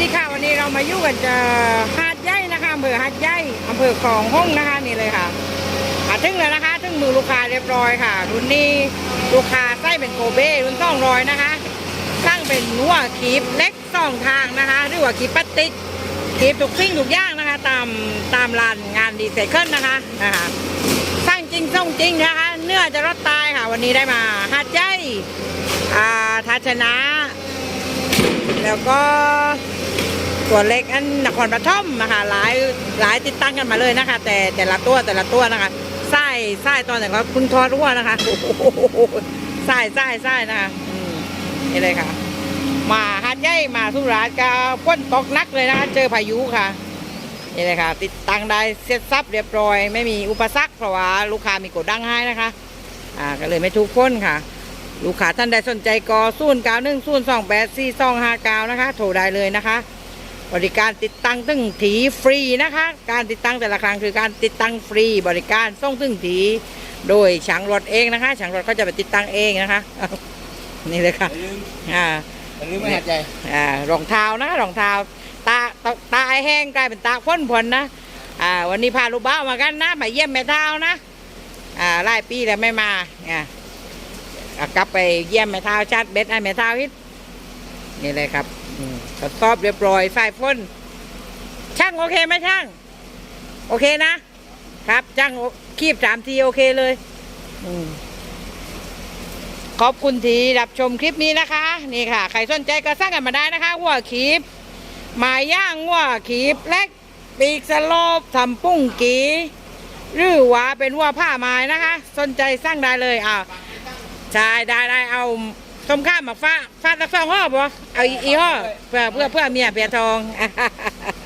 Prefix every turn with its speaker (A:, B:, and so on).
A: ดีค่ะวันนี้เรามาอยู่กันจะหาดใหญ่นะคะอำเภอหาดใหญ่อำเภอคลองห้องนะคะนี่เลยค่ะอะถึงแล้วนะคะถึงมือลูกค้าเรียบร้อยค่ะ รุ่นนี้ลูกค้าไส้เป็นโกเบ้รุ่นต้องรอยนะคะสร้างเป็นหัวขีบเล็กสองทางนะคะหรือว่าขีบพลาสติกขีบทุกสิ่งทุกอย่างนะคะ ตามตามร้านงานดีไซเคิลนะคะนะคะสร้างจริงส่งจริงนะคะ เนื้อจะรอดตายค่ะ วันนี้ได้มาหาดใหญ่อาทัชนะแล้วก็ ตัวเล็กอันนครปฐมนะคะหลายหลายติดตั้งกันมาเลยนะคะ แต่แต่ละตัวแต่ละตัวนะคะไส้ไส้ตอนไหนก็พึ่งทอดรั่วนะคะไส้ไส้ไส้นะคะนี่เลยค่ะ มาฮัดใหญ่มาสุราษฎร์ก็พ้นตกนักเลยนะคะ เจอพายุค่ะนี่เลยค่ะ ติดตั้งได้เสร็จสับเรียบร้อย ไม่มีอุปสรรคเพราะว่าลูกค้ามีกดดังให้นะคะ อ่าก็เลยไม่ทุกพ้นค่ะ ลูกค้าท่านใดสนใจก็ศูนย์เก้าหนึ่งศูนย์สองแปดสี่สองห้าเก้านะคะ โทรได้เลยนะคะ บริการติดตั้งตึงถีฟรีนะคะ การติดตั้งแต่ละครั้งคือการติดตั้งฟรี บริการส่งตึงถีโดยช่างรถเองนะคะช่างรถเขาจะไปติดตั้งเองนะคะ นี่เลยค่ะ
B: อย่าลืม
A: อ่า
B: อย่าลืมไม่หัดใจ
A: อ่ารองเท้านะรองเท้าตาตาตาไอแห้งกลายเป็นตาพ้นผลนะอ่าวันนี้พาลูกบ้าวมากันนะมาเยี่ยมแม่เท้านะอ่าหลายปีแล้วไม่มาอ่าอะกลับไปเยี่ยมแม่เท้าชาติเบ็ดไอ้แม่เท้าฮิต นี่เลยครับทดสอบเรียบร้อยสายพ่นช่างโอเคไหมช่าง โอเคนะ ครับช่างคีบสามทีโอเคเลยอขอบคุณที่รับชมคลิปนี้นะคะ นี่ค่ะ ใครสนใจก็สร้างกันมาได้นะคะหัวขีบหมายย่างหัวขีบเล็กปีกสลบทำปุ้งกีหรือว่าเป็นหัวผ้าไม้นะคะ สนใจสร้างได้เลยอ้าใช่ได้ได้เอา ต้มข้ามมาฟาฟาดละฟองห่อบ่เอาอีห่อเพื่อเพื่อเพื่อเมียเปียทอง